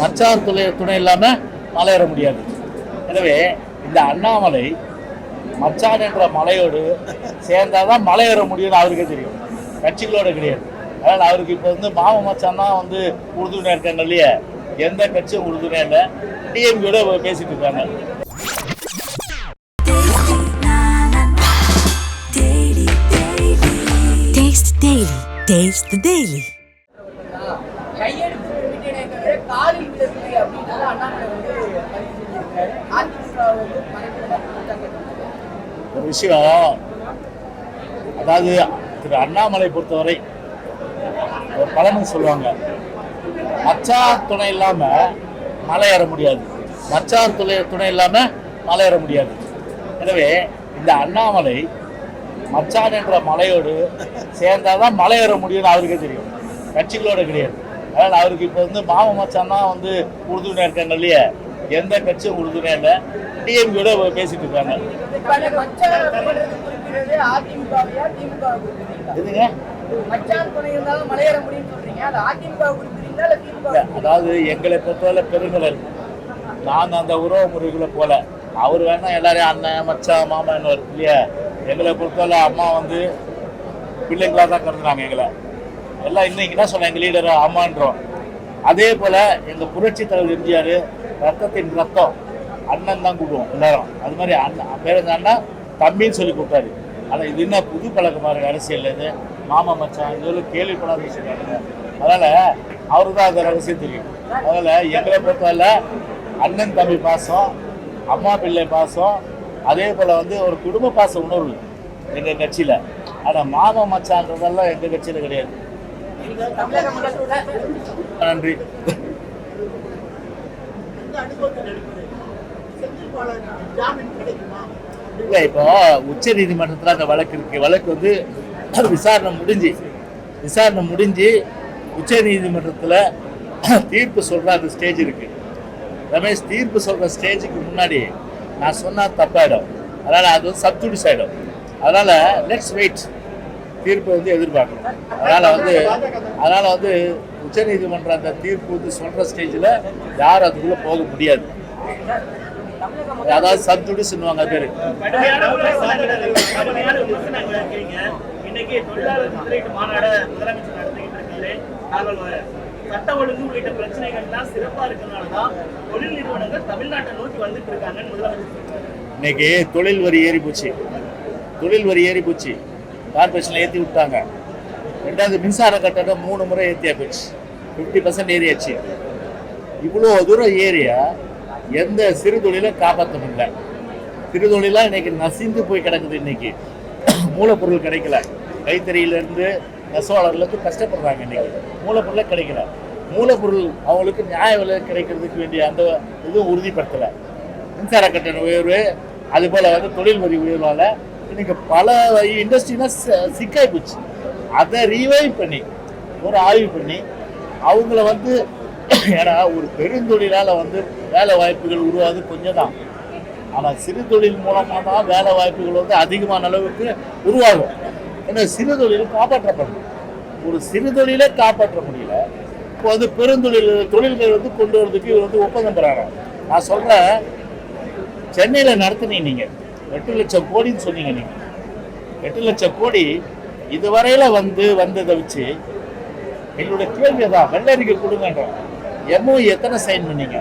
மச்சான் துணை துணை இல்லாமல் மலை ஏற முடியாது. எனவே இந்த அண்ணாமலை மச்சான் என்ற மலையோடு சேர்ந்தாதான் மலை ஏற முடியும்னு அவருக்கே தெரியும். கட்சிகளோட கிடையாது. அதனால் அவருக்கு இப்போ வந்து மாம மச்சான் தான் வந்து உறுதுணையாக இருக்காங்க இல்லையா? எந்த கட்சியும் உறுதுணையாக இல்லை. டிஎம்கேட பேசிட்டு இருக்காங்க. Taste Daily. Taste the Daily. அப்படின்றத அண்ணாமலை வந்து பதிவு செஞ்சிருக்காரு அதிமுக வந்து ஒரு விஷயம் அதாவது திரு அண்ணாமலை பொறுத்தவரை ஒரு பழமொழி சொல்லுவாங்க. மச்சார் துணை இல்லாம மலை ஏற முடியாது. மச்சார் துணை துணை இல்லாம மலை ஏற முடியாது. எனவே இந்த அண்ணாமலை மச்சான் என்ற மலையோடு சேர்ந்தாதான் மலை ஏற முடியும்னு அவருக்கே தெரியும். கட்சிகளோட கிடையாது. அதனால் அவருக்கு இப்போ வந்து மாம மச்சான் தான் வந்து உறுதுணையாக இருக்காங்க இல்லையா? எந்த கட்சியும் உறுதுணையாக இல்லை. டிஎம்கேட பேசிட்டு இருக்காங்க. எதுங்க? அதாவது எங்களை பொறுத்தவரை பெருங்கலர் நாங்கள் அந்த உறவு முறைகளை போல. அவர் வேணா எல்லாரையும் அண்ணன் மச்சான் மாமா என்ன இல்லையா? எங்களை பொறுத்தவரை அம்மா வந்து பிள்ளைங்களா தான் கருதுனாங்க எங்களை. எல்லாம் இன்னும் என்ன சொன்ன எங்கள் லீடர் அம்மான்றோம் அதே போல் எங்கள் புரட்சி தலைவர் எம்ஜிஆர் ரத்தத்தின் ரத்தம் அண்ணன் தான் கூப்பிடுவோம் எல்லாரும். அது மாதிரி அண்ணன் பேர் என்ன அண்ணா தம்பின்னு சொல்லி கூப்பிட்டாரு. ஆனால் இது என்ன புது பழக்கமாக இருக்குது அரசியல் இது. மாமா மச்சான் இதெல்லாம் கேள்விப்படாத விஷயம் அதனால் அவரு அவருக்கு தான் அந்த ரகசியம் தெரியும். அதனால் எங்களை பொறுத்தவரை அண்ணன் தம்பி பாசம் அம்மா பிள்ளை பாசம் அதே போல் வந்து ஒரு குடும்ப பாச உணர்வு எங்கள் கட்சியில். ஆனால் மாமா மச்சான்றதெல்லாம் எங்கள் கட்சியில் கிடையாது. நன்றி. இல்லை இப்போ உச்ச நீதிமன்றத்தில் அந்த வழக்கு இருக்கு. வழக்கு வந்து விசாரணை முடிஞ்சு விசாரணை முடிஞ்சு உச்ச நீதிமன்றத்தில் தீர்ப்பு சொல்ற அந்த ஸ்டேஜ் இருக்கு. ரமேஷ் தீர்ப்பு சொல்ற ஸ்டேஜுக்கு முன்னாடி நான் சொன்னா தப்பாயிடும். அதனால அது வந்து சப்ஜுடிஸ் ஆயிடும். அதனால லெட்ஸ் வெயிட் தீர்ப்பு வந்து எதிர்பார்க்கணும். அதனால வந்து அதனால வந்து உச்சநீதிமன்றம் அந்த தீர்ப்பு வந்து சொல்ற ஸ்டேஜில் யாரும் அதுக்குள்ள போக முடியாது. அதாவது சப்ஜுடிஸ்ன்னுவாங்க பேரு பேர் இன்னைக்கு சட்ட ஒழுங்கு உள்ளிட்ட பிரச்சனைகள்லாம் சிறப்பா தொழில் நிறுவனங்கள் தமிழ்நாட்டை நோக்கி வந்துட்டு இருக்காங்கன்னு முதலமைச்சர் இன்னைக்கு தொழில் வரி ஏறி போச்சு. தொழில் வரி ஏறி போச்சு. கார்பரேஷனில் ஏற்றி விட்டாங்க. ரெண்டாவது மின்சார கட்டணம் மூணு முறை ஏற்றியா போச்சு. ஃபிஃப்டி பர்சன்ட் ஏறியாச்சு. இவ்வளோ தூரம் ஏரியா எந்த சிறு தொழிலும் காப்பாற்ற முடியல. சிறு தொழிலாக இன்னைக்கு நசிந்து போய் கிடக்குது இன்னைக்கு. மூலப்பொருள் கிடைக்கல. கைத்தறியிலேருந்து நெசவாளர்களுக்கு கஷ்டப்படுறாங்க இன்னைக்கு. மூலப்பொருளே கிடைக்கல. மூலப்பொருள் அவங்களுக்கு நியாய விலை கிடைக்கிறதுக்கு வேண்டிய அந்த இதுவும் உறுதிப்படுத்தலை. மின்சார கட்டண உயர்வு அதுபோல் வந்து தொழில் வரி உயர்வால் இன்னைக்கு பல இண்டஸ்ட்ரினா சிக்காய் போச்சு அதை ரீவைவ் பண்ணி ஒரு ஆய்வு பண்ணி அவங்கள வந்து ஏன்னா ஒரு பெருந்தொழிலால் வந்து வேலை வாய்ப்புகள் உருவாது கொஞ்சம் தான் ஆனால் சிறு தொழில் மூலமாக தான் வேலை வாய்ப்புகள் வந்து அதிகமான அளவுக்கு உருவாகும். ஏன்னா சிறு தொழில் காப்பாற்றப்படும் ஒரு சிறு தொழிலே காப்பாற்ற முடியல. இப்போ வந்து பெருந்தொழில் தொழில்கள் வந்து கொண்டு வரதுக்கு இவர் வந்து ஒப்பந்தம் பெறாங்க நான் சொல்கிறேன் சென்னையில் நடத்துனீங்க நீங்கள் எட்டு லட்சம் கோடின்னு சொன்னீங்க நீங்கள் எட்டு லட்சம் கோடி இதுவரையில் வந்து வந்ததை வச்சு எங்களுடைய கேள்வி தான் வெள்ளரிக்கை கொடுங்கன்றோம் எம்ஓஇ எத்தனை சைன் பண்ணீங்க?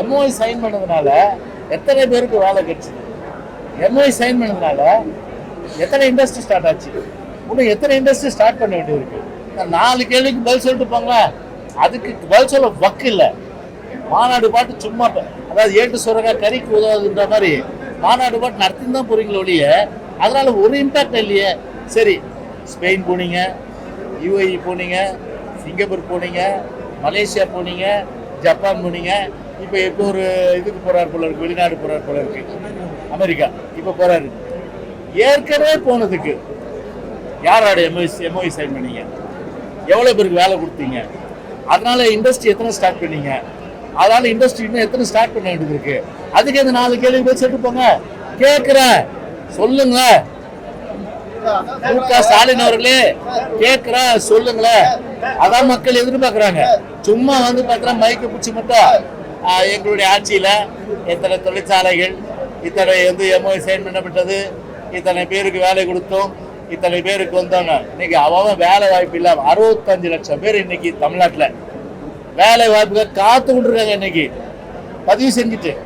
எம்ஓஇ சைன் பண்ணதுனால எத்தனை பேருக்கு வேலை கிடைச்சிது எம்ஓஇ சைன் பண்ணதுனால எத்தனை இண்டஸ்ட்ரி ஸ்டார்ட் ஆச்சு? இன்னும் எத்தனை இண்டஸ்ட்ரி ஸ்டார்ட் பண்ண வேண்டியிருக்கு? நாலு கேள்விக்கு பதில் சொல்லிட்டு போங்களேன். அதுக்கு பதில் சொல்ல வக்கு இல்லை. மாநாடு பாட்டு சும்மா அதாவது ஏட்டு சுரக்கா கறிக்கு உதவுதுன்ற மாதிரி மாநாடு பாட்டு நடத்தி தான் போறீங்களே ஒழிய அதனால ஒரு இம்பாக்ட் இல்லையே. சரி ஸ்பெயின் போனீங்க யூஏஇ போனீங்க சிங்கப்பூர் போனீங்க மலேசியா போனீங்க ஜப்பான் போனீங்க இப்போ எப்போ ஒரு இதுக்கு போகிறார் போல இருக்கு வெளிநாடு போகிறார் போல இருக்கு. அமெரிக்கா இப்போ போறாரு. ஏற்கனவே போனதுக்கு யாரோட எம்ஓஎஸ் எம்ஓஇ சைன் பண்ணீங்க? எவ்வளோ பேருக்கு வேலை கொடுத்தீங்க? அதனால இண்டஸ்ட்ரி எத்தனை ஸ்டார்ட் பண்ணீங்க? அதனால இண்டஸ்ட்ரி இன்னும் எத்தனை ஸ்டார்ட் பண்ண வேண்டியது இருக்கு அதுக்கு இந்த நாலு கேள்வி போய் சொல்லிட்டு போங்க. கேட்குறேன் சொல்லுங்க. மு க ஸ்டாலின் அவர்களே கேக்குறா சொல்லுங்களேன் அதான் மக்கள் எதிர்பார்க்குறாங்க. சும்மா வந்து பார்த்தா மைக்கு பிடிச்சி மட்டும் எங்களுடைய ஆட்சியில இத்தனை தொழிற்சாலைகள் இத்தனை வந்து எம்ஓஐ சைன் பண்ணப்பட்டது இத்தனை பேருக்கு வேலை கொடுத்தோம் இத்தனை பேருக்கு வந்தாங்க இன்னைக்கு அவன் வேலை வாய்ப்பு இல்லாமல் அறுபத்தஞ்சு லட்சம் பேர் இன்னைக்கு தமிழ்நாட்டில். வேலை வாய்ப்புகள் காத்து கொண்டிருக்காங்க இன்னைக்கு. பதிவு செஞ்சுட்டு.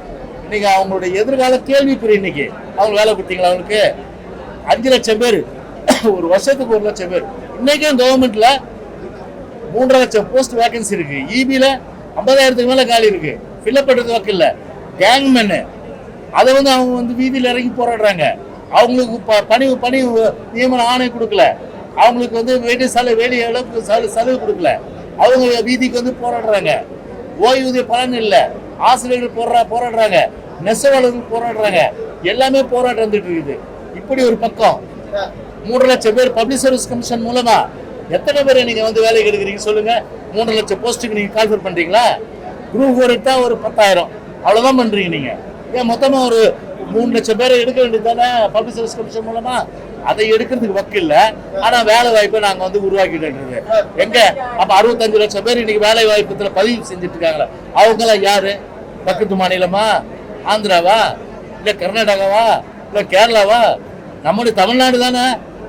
இன்னைக்கு அவங்களுடைய எதிர்கால கேள்விக்குறி இன்னைக்கு. அவங்க வேலை கொடுத்தீங்களா அவங்களுக்கு? அஞ்சு லட்சம் பேர். ஒரு வருஷத்துக்கு ஒரு லட்சம் பேர். இன்னைக்கும் கவர்மெண்ட்ல மூன்றரை லட்சம் போஸ்ட் வேகன்சி இருக்கு. இபியில ஐம்பதாயிரத்துக்கு மேல காலி இருக்கு. ஃபில்அப் பண்றது வக்கு இல்லை. கேங்மேனு அதை வந்து அவங்க வந்து வீதியில் இறங்கி போராடுறாங்க. அவங்களுக்கு ப- பணி பணி நியமன ஆணை கொடுக்கல. அவங்களுக்கு வந்து வேண்டிய சலு வேண்டிய அளவுக்கு சலு சலுகை கொடுக்கல. அவங்க வீதிக்கு வந்து போராடுறாங்க. ஓய்வூதிய பலன் இல்லை. ஆசிரியர்கள் போரா போராடுறாங்க. நெசவாளர்கள் போராடுறாங்க. எல்லாமே போராட்டம் வந்துட்டு இருக்குது. இப்படி ஒரு பக்கம் மூன்று லட்சம் பேர் பப்ளிக் சர்வீஸ் கமிஷன் மூலமா எத்தனை பேர் நீங்க வந்து வேலைக்கு எடுக்கிறீங்க சொல்லுங்க. மூணு லட்சம் போஸ்ட்டுக்கு நீங்க கால்ஃபர் பண்றீங்களா? குரூப் ஃபோர் எடுத்தா ஒரு பத்தாயிரம். அவ்வளவுதான் பண்றீங்க நீங்க. ஏன் மொத்தமா ஒரு மூணு லட்சம் பேரை எடுக்க வேண்டியது தானே? பப்ளிக் சர்வீஸ் கமிஷன் மூலமா அதை எடுக்கிறதுக்கு வக்கு இல்ல. ஆனா வேலை வாய்ப்பை நாங்க வந்து உருவாக்கிட்டு எங்க? அப்ப அறுபத்தஞ்சு லட்சம் பேர் இன்னைக்கு வேலை வாய்ப்புல பதிவு செஞ்சுட்டு இருக்காங்களா அவங்க எல்லாம் யாரு? பக்கத்து மாநிலமா? ஆந்திராவா? இல்ல கர்நாடகாவா? இல்ல கேரளாவா? நம்முடைய தமிழ்நாடு தானே?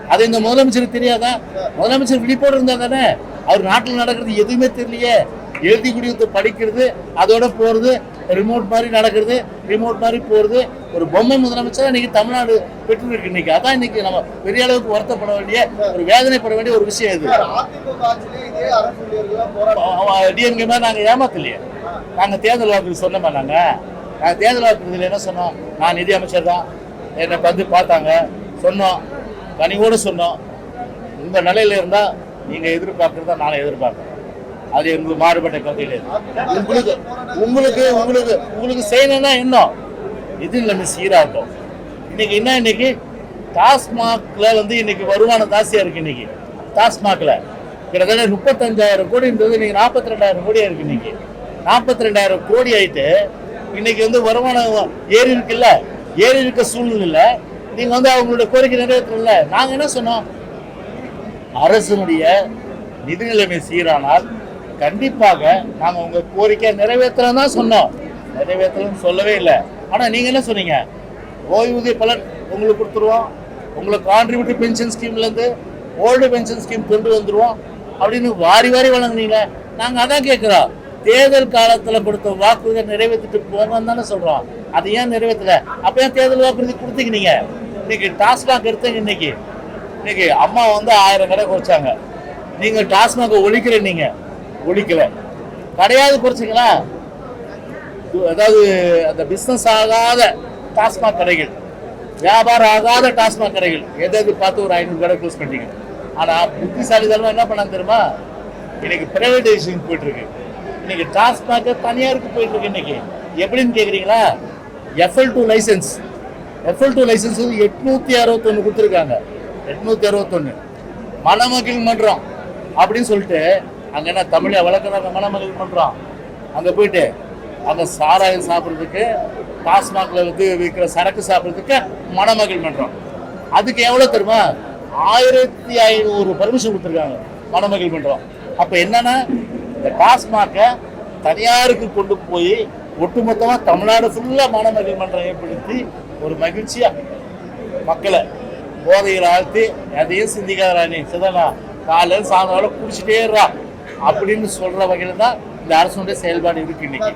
அது இந்த முதலமைச்சருக்கு தெரியாதா? முதலமைச்சர் விழிப்போடு இருந்தா தானே? அவர் நாட்டில் நடக்கிறது எதுவுமே தெரியலையே. எழுதி குடித்து படிக்கிறது அதோட போறது ரிமோட் மாதிரி நடக்கிறது ரிமோட் மாதிரி போறது ஒரு பொம்மை முதலமைச்சர் இன்னைக்கு தமிழ்நாடு பெற்று இருக்கு இன்னைக்கு. அதான் இன்னைக்கு நம்ம பெரிய அளவுக்கு வருத்தப்பட வேண்டிய ஒரு வேதனைப்பட வேண்டிய ஒரு விஷயம் இது. டிஎம்கே மாதிரி நாங்கள் ஏமாத்தலையே. நாங்கள் தேர்தல் வாக்குறுதி சொன்னோமா நாங்கள் நாங்கள் தேர்தல் வாக்குறுதியில் என்ன சொன்னோம்? நான் நிதி அமைச்சர் தான். என்னை வந்து பார்த்தாங்க. சொன்னோம். கனிவோடு சொன்னோம். உங்கள் நிலையில இருந்தால் நீங்கள் எதிர்பார்க்குறதா நான் எதிர்பார்க்குறேன். அது எங்களுக்கு மாறுபட்ட கதையில். உங்களுக்கு உங்களுக்கு உங்களுக்கு உங்களுக்கு செய்யணும்னா இன்னும் இது நம்ம இருக்கும் இன்னைக்கு என்ன இன்னைக்கு? டாஸ்மாக்ல வந்து இன்னைக்கு வருமானம் ஜாஸ்தியா இருக்கு இன்னைக்கு. டாஸ்மாக்ல. கிட்டத்தட்ட முப்பத்தஞ்சாயிரம் கோடி இன்னைக்கு நாற்பத்தி ரெண்டாயிரம் கோடியா இருக்கு இன்னைக்கு. நாற்பத்தி ரெண்டாயிரம் கோடி ஆயிட்டு இன்னைக்கு வந்து வருமானம் ஏறி இருக்குல்ல? ஏறி இருக்க சூழ்நிலை நீங்க வந்து அவங்களோட கோரிக்கை நிறைவேற்றல நாங்க என்ன சொன்னோம்? அரசனுடைய நிதி நிலைமை சீரானால் கண்டிப்பாக நாங்க உங்க கோரிக்கையை நிறைவேற்றலாம் தான் சொன்னோம். நிறைவேற்றலன்னு சொல்லவே இல்லை. ஆனா நீங்க என்ன சொன்னீங்க? ஓய்வூதிய பலன் உங்களுக்கு கொடுத்துருவோம். உங்களுக்கு கான்ட்ரிபியூட்டிவ் பென்ஷன் ஸ்கீம்ல இருந்து ஓல்டு பென்ஷன் ஸ்கீம் கொண்டு வந்துருவோம் அப்படின்னு வாரி வாரி வழங்குனீங்க. நாங்க அதான் கேட்குறோம் தேர்தல் காலத்துல கொடுத்த வாக்குறுதியை நிறைவேற்றிட்டு போங்கன்னு தானே சொல்றோம். அதை ஏன் நிறைவேற்றல? அப்ப ஏன் தேர்தல் வாக்குறுதி கொடுத்தீங்க நீங்க? இன்னைக்கு டாஸ்மாக் எடுத்தீங்க இன்னைக்கு. இன்னைக்கு அம்மா வந்து ஆயிரம் கடை குறைச்சாங்க. நீங்க டாஸ்மாக ஒழிக்கிற நீங்க. ஒழிக்கல. கிடையாது குறைச்சிங்களா அதாவது அந்த பிஸ்னஸ் ஆகாத டாஸ்மாக் கடைகள் வியாபாரம் ஆகாத டாஸ்மாக் கடைகள் எது எது பார்த்து ஒரு ஐநூறு கடை க்ளோஸ் பண்ணிட்டீங்க. ஆனால் புத்திசாலித்தனமா என்ன பண்ணாங்க தெரியுமா? இன்னைக்கு பிரைவேடைசேஷன் போயிட்டு இருக்கு இன்னைக்கு டாஸ்மாக தனியாருக்கு போயிட்டு இருக்கு இன்னைக்கு. எப்படின்னு கேட்குறீங்களா FL two licence FL two licence வந்து எட்நூத்தி அறுபத்தொன்னு கொடுத்துருக்காங்க. எட்நூத்தி அறுபத்தொன்னு. மணமகிழ் மன்றம் அப்படின்னு சொல்லிட்டு அங்கே என்ன தமிழை வளர்க்குறாங்க மணமகிழ் மன்றம் அங்கே போயிட்டு அங்கே சாராயம் சாப்பிட்றதுக்கு டாஸ்மாகில் வந்து விற்கிற சரக்கு சாப்பிட்றதுக்கு மணமகிழ் பண்ணுறோம் அதுக்கு எவ்வளோ தெரியுமா? ஆயிரத்தி ஐநூறு பர்மிஷன் கொடுத்துருக்காங்க. மணமகிழ் பண்ணுறோம் அப்போ என்னென்னா இந்த டாஸ்மாகை தனியாருக்கு கொண்டு போய் ஒட்டுமொத்தமாக தமிழ்நாடு ஃபுல்லாக மணமகிழ் மன்றம் ஏற்படுத்தி ஒரு மகிழ்ச்சியாக மக்களை போதையில் ஆழ்த்தி எதையும் சிந்திக்காதரா நீ. சிதனா காலையில் சாயந்தரம் குடிச்சிட்டே இருறான் அப்படின்னு சொல்ற வகையில தான் இந்த அரசுடைய செயல்பாடு இருக்கு இன்னைக்கு.